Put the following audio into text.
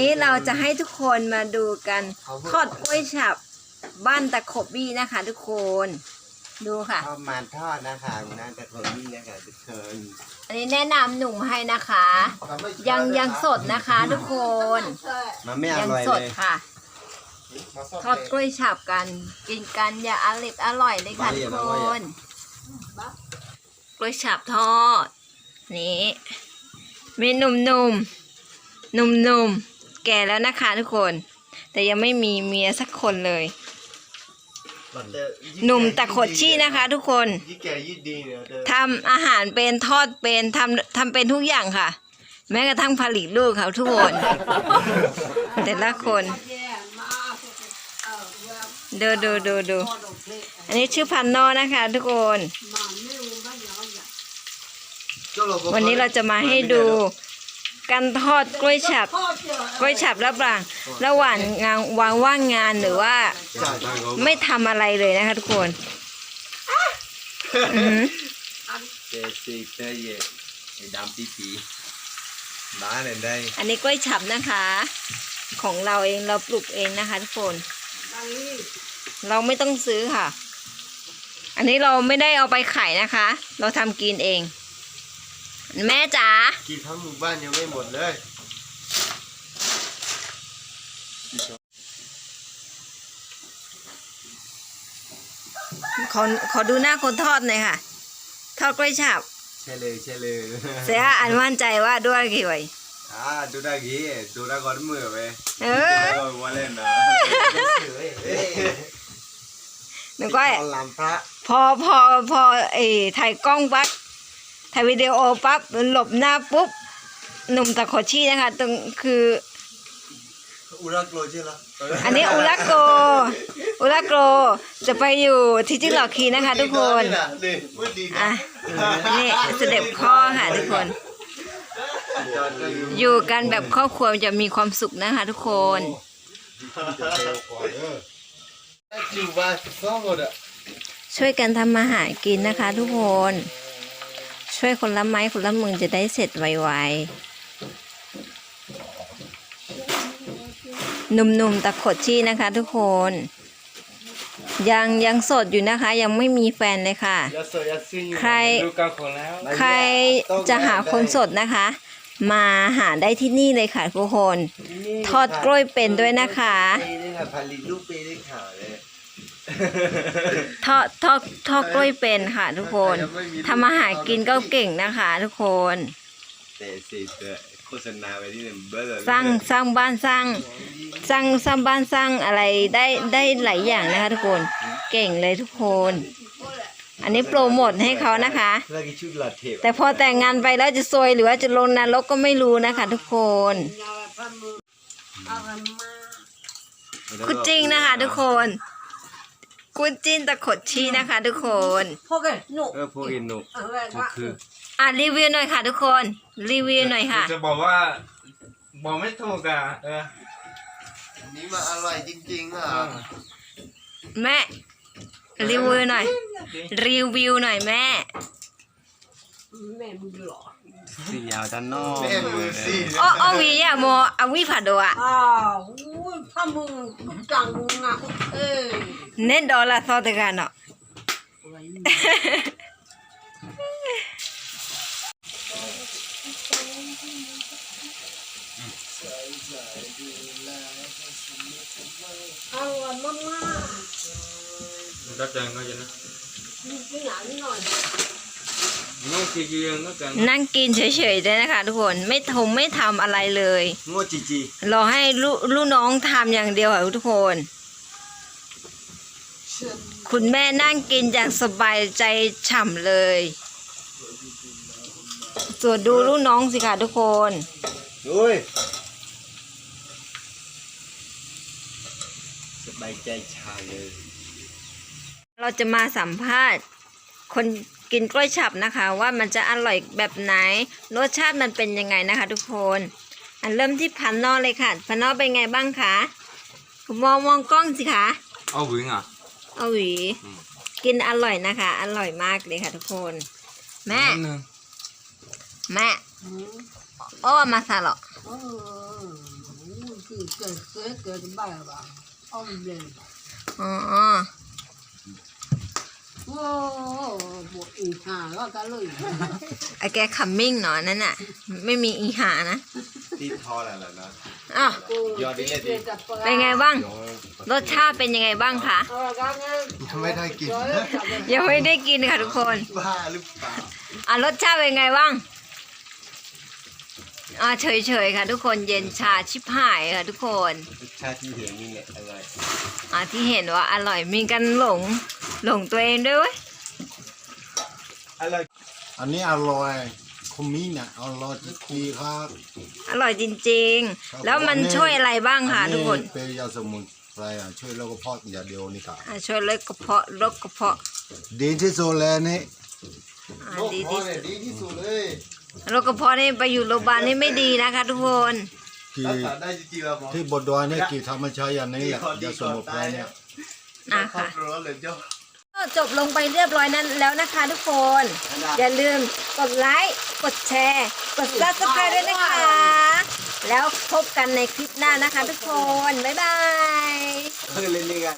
วันนี้เราจะให้ทุกคนมาดูกันทอดกล้วยฉับบ้านตะขบบี้นะคะ ทุกคน ดูค่ะข้าวมันทอดนะคะนั่นแต่คนนี้นะคะทุกคนอันนี้แนะนำหนุ่มให้นะคะ ยังยังสดนะคะ ทุกคนมันไม่อยังร่อยสเลดยค่ะ ทอดกล้วยฉับกัน กินกันอย่าอร่อยอร่อยเลยค่ะทุกคนกล้วยฉับทอด นี่มีหนุ่มๆหนุ่มๆ แก่แล้วนะคะทุกคน แต่ยังไม่มีเมียสักคนเลยหนุ่มตะขดชี่นะคะ ทุกคนยิ่งแก่ยิ่งดีเนี่ยเธอทำอาหารเป็นทอดเป็นทำทำเป็นทุกอย่างค่ะ แม้กระทั่งผลิตลูกค่ะทุกคน แต่ละคน ดูดูดูดูอันนี้ชื่อพันนอนะคะ ทุกคนวันนี้เราจะมาให้ดู การทอดกล้วยฉับ กล้วยฉับระหว่างระหว่างงานวางว่างงานหรือว่า ไม่ทำอะไรเลยนะคะทุกคนอือหือเจสิกเตยไอ้ดำปีปีบ้าเลยได้อันนี้กล้วยฉับนะคะ ของเราเองเราปลูกเองนะคะทุกคน เราไม่ต้องซื้อค่ะ อันนี้เราไม่ได้เอาไปขายนะคะ เราทำกินเอง แม่จ๋ากินทั้งหมู่บ้านยังไม่หมดเลยขอขอดูหน้าคนทอดหน่อยค่ะ ทอดกล้วยฉับใช่เลยใช่เลยเสียอันมั่นใจว่าด้วยกี่ไว้อ่าดูได้กี่ดูได้ก่อนมือไปเอดูอได้ก่อนวันเล่นนะหนูก้อยตอนลำพระพอพอพอไอ้ถ่ายกล้องปั๊บ ถ่ายวิดีโอปั๊บหลบหน้าปุ๊บหนุ่มตะโขชี่นะคะตรงคืออุรักโลใช่ไหมอันนี้อุลักโกอุลักโกจะไปอยู่ที่จิหลอกคีนะคะ ทุกคนนี่พูดดีอะนี่เสด็จพ่อค่ะทุกคน อยู่กันแบบครอบครัวจะมีความสุขนะคะทุกคนอยู่บ้านสองคนอะช่วยกันทำมาหากินนะคะ ทุกคน ช่วยคนละไม้คนละมือจะได้เสร็จไวๆหนุ่มๆตะขดชี่นะคะ ทุกคน ยังยังโสดอยู่นะคะ ยังไม่มีแฟนเลยค่ะยาสยาซิงใครดูกันคนแล้วใครจะหาคนสดนะคะ มาหาได้ที่นี่เลยค่ะทุกคน ทอดกล้วยเป็นด้วยนะคะ ทอดทอดทอดกล้วยเป็นค่ะ ทุกคนทำอาหารกินก็เก่งนะคะ ทุกคน แต่สิเตอโฆษณาไปที่หนึ่งเบอร์เลยสร้างสร้างบ้านสร้างสร้างสร้างบ้านสร้างอะไรได้ได้หลายอย่างนะคะ ทุกคนเก่งเลยทุกคน อันนี้โปรโมทให้เขานะคะแล้วก็ชุดหลอดเทปแต่พอแต่งงานไปแล้วจะซวยหรือว่าจะลงนรกก็ไม่รู้นะคะ ทุกคนคุณจริงนะคะ ทุกคน คุณจินตะขดชีนะคะ ทุกคน พวกกันหนุกเออพวกอินุกเก็คืออะรีวิวหน่อยค่ะ ทุกคน รีวิวหน่อยค่ะ จะบอกว่า บอกไม่ถูกอะเอออันนี้มันอร่อยจริงๆอะแม่รีวิวหน่อย รีวิวหน่อยแม่ แม่มือหรอสี่ยาวด้านนอกแม่มือสีโอ้โอ้วีอะโมเอาวีผัดดอะอ้าว nên đó là sao thế cả nó Hãy subscribe cho kênh Ghiền Mì Gõ Để không bỏ lỡ những video hấp dẫn นั่งกินเฉยๆได้นะคะ ทุกคนไม่ทงไม่ทำอะไรเลย งวดจีจีรอให้ลูลูกน้องทำอย่างเดียวค่ะทุกคน คุณแม่นั่งกินอย่างสบายใจฉ่ำเลย ส่วนดูลูกน้องสิค่ะทุกคน ดุยสบายใจชาเลย เราจะมาสัมภาษณ์ คน กินกล้วยฉับนะคะ ว่ามันจะอร่อยแบบไหนรสชาติมันเป็นยังไงนะคะ ทุกคนอันเริ่มที่พันนอเลยค่ะพันนอเป็นไงบ้างคะมองมองกล้องสิคะเอาวิ่งอะเอาหวีอืมกินอร่อยนะคะ อร่อยมากเลยค่ะทุกคน แม่หนึ่งแม่โอ้มาซาเหรอ嗯，คือเกิดเกิดเกิดบ้าบ้าเอาเย็นอ๋อโอ้ บวกอีกหาแล้วกันเลยไอแกคัมมิ่งเนาะนั่นน่ะ ไม่มีอีหานะ ที่ทออะไรล่ะนะอ้าวเป็นไงบ้าง รสชาติเป็นยังไงบ้างคะ ยังไม่ได้กินยังไม่ได้กินค่ะทุกคน บ้าหรือเปล่าอะรสชาติเป็นไงบ้าง อ่าเฉยๆค่ะทุกคนเย็นชาชิบหายค่ะทุกคน รสชาติที่เห็นนี่แหละอะไรอ่าที่เห็นว่าอร่อยมีกันหลงหลงตัวเองด้วยเวย อะไรอันนี้อร่อยคอมมินะอร่อยจริงๆครับอร่อยจริง ๆ แล้วมันช่วยอะไรบ้างคะทุกคนเป็นยาสมุนไพรอะช่วยโรคกระเพาะอย่างเดียวนี่ครับอ่าช่วยลดกระเพาะลดกระเพาะดีที่สุดเลยนี่อ่าโอ้ดีโหที่เนี่ยดีที่สุดเลยโรคกระเพาะนี่ไปอยู่โรงพยาบาลนี่ไม่ดีนะคะทุกคนที่รักษาได้จริงๆแล้วหมอที่บดดอยนี่กี่ทำมาใช้อย่างนี้แหละยาสมุนไพรเนี่ยอะครอค่ะบครัวเลยเจ้าก็จบลงไปเรียบร้อยนั้นแล้วนะคะทุกคน อย่าลืมกดไลค์กดแชร์ กดซับสไครต์ด้วยนะคะ แล้วพบกันในคลิปหน้านะคะทุกคน บ๊ายบายเฮ้ยเล่นนี่กัน